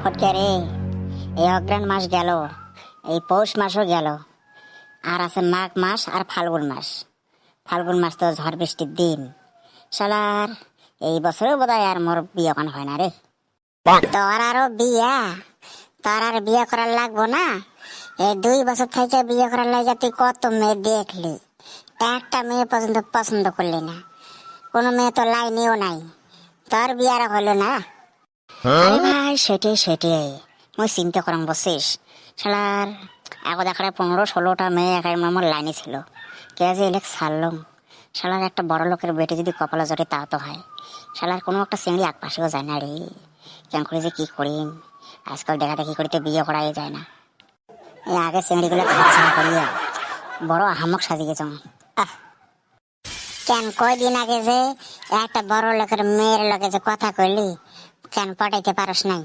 ফটকে রে এই অগ্রাণ মাস গেল, এই পৌষ মাসও গেল। আর আছে মাঘ মাস আর ফাল্গুন মাস। ফাল্গুন মাস তো ঝড় বৃষ্টির দিন। শালার, এই বছরেও বোধ আর মোর বিয়ে কোন হয় না রে। তোর আরও বিয়া, তোর আর বিয়ে করার লাগবো না। এই দুই বছর থেকে বিয়ে করার লাগে তুই কত মেয়ে দেখলি? একটা মেয়ে পর্যন্ত পছন্দ করলি না। কোনো মেয়ে তো লাইনেও নাই। তোর বিয়ার হলো না। আরে ভাই সেটাই সেটাই। মুই চিন্তা করাম বসিস শালার এখন দেখার পনেরো ষোলোটা মেয়ে একাই আমার লাইনে ছিল। কে যে এলেক ছাড়লাম শালার একটা বড় লোকের বেটে যদি কপালে জটে তা তো হয় শালার কোনো একটা শ্রেণি একপাশেও যায় না রে। কেন করে যে কি করিম? আজকাল দেখা দেখি করিতে বিয়ে করাই যায় না। এই আগে শ্রেণীগুলো খাচ্ছা করিয়া। বড় আহামক সাজিয়ে গেছ আহ। কেন কয়দিন আগে যে একটা বড় লোকের মেয়ের লোকে যে কথা কইলি কেন পটাইতে পারস নাই?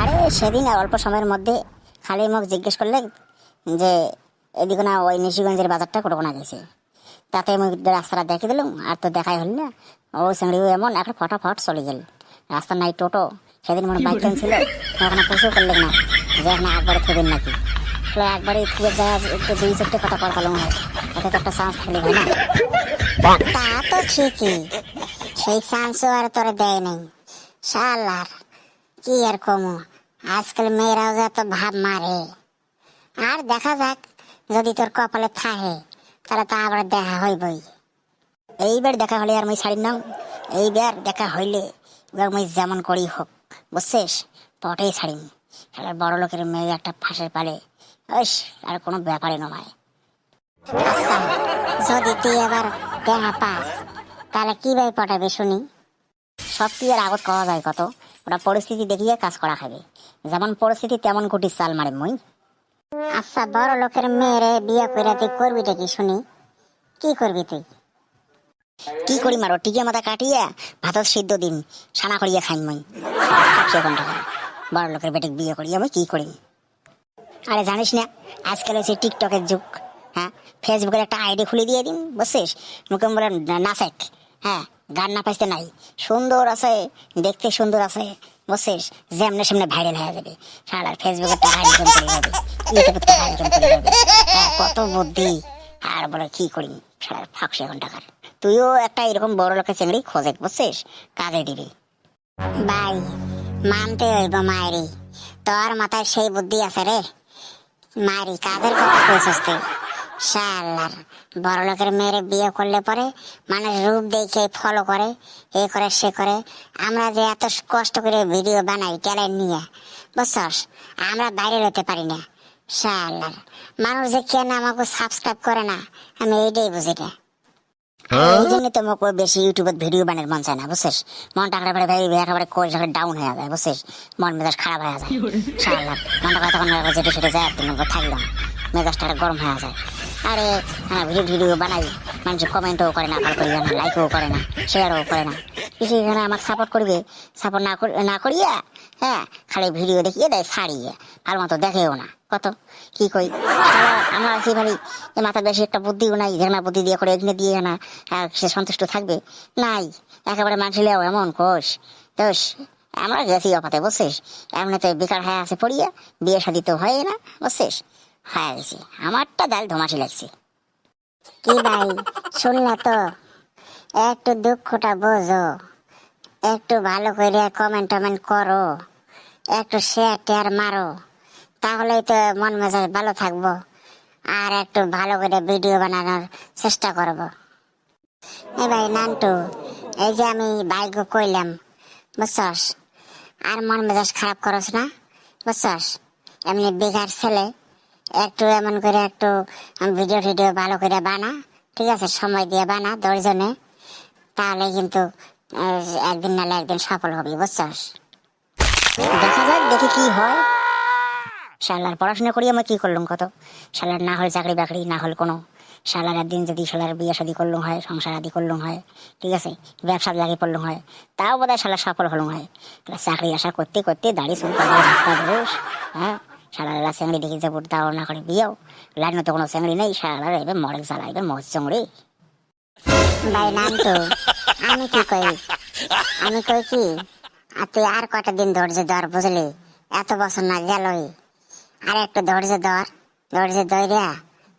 আরে সেদিন অল্প সময়ের মধ্যে খালি মুখ জিজ্ঞেস করলে যে এদিকে না ওই নিশিগঞ্জের বাজারটা কোটকোনা গেছে? তাতে আমি রাস্তাটা দেখে দিলাম আর তো দেখাই হল না ও সিংড়িও এমন একটা ফটাফট চলে গেল। রাস্তা নাই টোটো সেদিন মনে বাইক ছিল ওখানে পুষেও করলেন না যে এখানে একবারে থবেন নাকি। একবারে থুবে যায় একটু দুই চারটে কথা পালং হয়। তাতে তো একটা চান্স হয় না। তা তো ঠিকই। সেই চান্সও আর তোরা দেয় নাই। শালার, কি আর কমু? আজকাল মেয়েরাও যে এত ভাব মারে। আর দেখা যাক, যদি তোর কপালে থাহে তাহলে তা আবার দেখা হইবই। এইবার দেখা হলে আর মই ছাড়ি নাও এইবার দেখা হইলে এবার মই যেমন করি হোক, বুঝছিস? পটেই ছাড়িম। শালার বড় লোকের মেয়ে একটা ফাঁসের পালে ওইস, আর কোনো নয়। আচ্ছা যদি তুই এবার দেখা পাস, তাহলে শুনি? সব আর আগত করা যায় কত? ওটা পরিস্থিতি দেখিয়ে কাজ করা যেমন পরিস্থিতি, তেমন গুটি চাল মারে মই। আচ্ছা বড় লোকের মেয়েরে বিয়ে করে তুই করবিটা কি শুনি? কি করবি তুই? কি করি মারো, টিকে মাথা কাটিয়ে ভাতত সিদ্ধ দিন সানা করিয়া খাই মই। বড় লোকের বেটে বিয়ে করি আমি কি করি? আরে জানিস না আজকাল হচ্ছে টিকটকের যুগ। হ্যাঁ ফেসবুকের একটা আইডি খুলে দিয়ে দিন বুঝছিস? মুখে বলে নাসেক হ্যাঁ গান না পাইতে নাই। সুন্দর আছে দেখতে সুন্দর আছে বুঝছিস? যেমনে সেমনে ভাইরাল হয়ে যাবে। সারা ফেসবুকে যাবে ইউটিউবে যাবে হ্যাঁ, কত বুদ্ধি। আর বলে কি করি? সারা ফাঁকশো এখন টাকার। তুইও একটা এরকম বড় লোকের চিংড়ি খোঁজে বুঝছিস? কাজে দিবি। ভাই মানতে হইব মায়েরি তোর মাথায় সেই বুদ্ধি আছে রে। মারি, কাদের কথা কইছিস তুই? শালার বড় লোকের মেয়ের বিয়ে করলে পরে মানুষ রূপ দেখে ফলো করে, এ করে, সে করে। আমরা যে এত কষ্ট করে ভিডিও বানাই ট্যালেন্ট নিয়ে, বুঝছস? আমরা বাইরে হতে পারি না। শালার, মানুষ যে কেন আমাকে সাবস্ক্রাইব করে না? আমি এইটাই বুঝি না। এই জন্য তো মোক বেশি ইউটিউবে ভিডিও মন চায় না বুঝছিস? মনটা একেবারে ভাই একেবারে ডাউন হয়ে যায় বুঝছিস? মন মেজাজ খারাপ হয়ে যায়। সারালাম মনটা কথা তখন যেতে সেটে যায় একদিন থাকলাম মেজাজটা গরম হয়ে যায়। আরে হ্যাঁ ভিডিও ভিডিও বানাই মানুষ কমেন্টও করে না ভালো করিয়া না লাইকও করে না শেয়ারও করে না। কিছু এখানে আমাকে সাপোর্ট করবে সাপোর্ট না না করিয়া হ্যাঁ খালি ভিডিও দেখিয়ে দেয় ছাড়িয়ে ভালো মতো দেখেও না। কত? কি কই? আমরা আছি এ মাথা বেশি একটা বুদ্ধিও নাই ঝেড়না বুদ্ধি দিয়ে করে এখানে দিয়ে না আর সে সন্তুষ্ট থাকবে। নাই, একেবারে মানছিলেও এমন কোষ। দোষ, আমরা গেছি অপাতে, বুঝছিস? এমনিতে বেকার হয়ে আছে পড়িয়া, বিয়ে শাদি তো হয় না, বুঝছিস? হয়ে, গেছি। আমারটা ডাল ধমাসি লাগছে। কি ভাই শুনলা তো। একটু দুঃখটা বোঝো। একটু ভালো করে কমেন্ট টমেন্ট করো। একটু শেয়ার টেয়ার মারো। তাহলেই তো মন মেজাজ ভালো থাকব। আর একটু ভালো করে ভিডিও বানানোর চেষ্টা করব। এই ভাই নান্টু, এই যে আমি বাইক কইলাম, বুঝছস? আর মন মেজাজ খারাপ করস না, বুঝছস? এমনি বেকার ছেলে, একটু এমন করে একটু ভিডিও টিডিও ভালো করে বানা, ঠিক আছে? সময় দিয়ে বানা দশজনে, তাহলে কিন্তু একদিন নাহলে একদিন সফল হবি, বুঝছস? দেখা যাক, দেখি কি হয়। শালার পড়াশোনা করি আমি কি করলাম কত? শালার না হল চাকরি বাকরি, না হল কোনো। শালার একদিন যদি শালার বিয়ে শাদি করলুম হয়, সংসার আদি করলুম হয়, ঠিক আছে? ব্যবসা লাগিয়ে পড়লুম হয়, তাও বোধ হয় শালার সফল হলুম হয়। চাকরি আশা করতে করতে দাঁড়িয়ে শুরু হ্যাঁ? চেংড়ি দেখি যে দাও, না করে বিয়েও। লাইন তো কোনো চেংড়ি নেই, শালার এবার মরেক জ্বালা এবার মজ চেংড়ি। ভাই নাম তো আমি কি কই? আমি কই কি? আর তুই আর কটা দিন ধৈর্য ধর, বুঝলি? এত বছর না গেলই। আর একটু ধৈর্য ধর ধৈর্য ধৈর্যা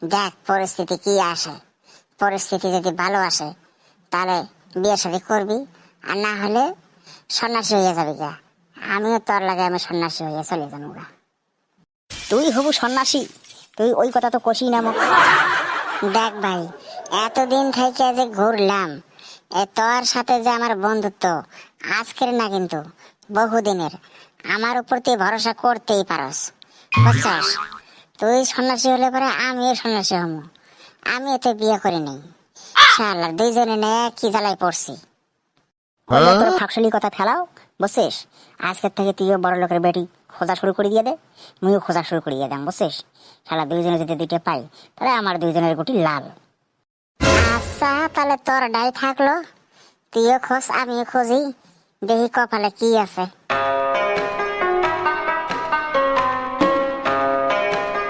দেখ পরিস্থিতি কি আসে। পরিস্থিতি যদি ভালো আসে তাহলে বিয়ে শাদি করবি আর না হলে সন্ন্যাসী হয়ে যাবি গা। আমিও তোর লাগে আমি সন্ন্যাসী হয়ে চলে যাব গা। তুই হবু সন্ন্যাসী তুই ওই কথা তো কষি না মুখ দেখ ভাই এতদিন থেকে যে ঘুরলাম এ তোর সাথে যে আমার বন্ধুত্ব আজকের না কিন্তু বহুদিনের। আমার উপর তুই ভরসা করতেই পারস। বুঝছস? তুই সন্ন্যাসী হলে পরে আমিও সন্ন্যাসী হমু। আমিও তো বিয়ে করে নেই। শালা দুইজনে নে কি জ্বালায় পড়ছি। তোর ফাঁকশালি কথা ফেলাও বুঝছিস? আজকের থেকে তুইও বড় লোকের বেটি খোঁজা শুরু করে দিয়ে দে। মুইও খোঁজা শুরু করে দিয়ে দাম বুঝছিস? শালা দুইজনে যদি দুইটা পাই তাহলে আমার দুইজনের গুটি লাল। আচ্ছা তাহলে তোর ডাই থাকল। তুইও খোঁজ আমিও খুঁজি। দেখি কপালে কি আছে।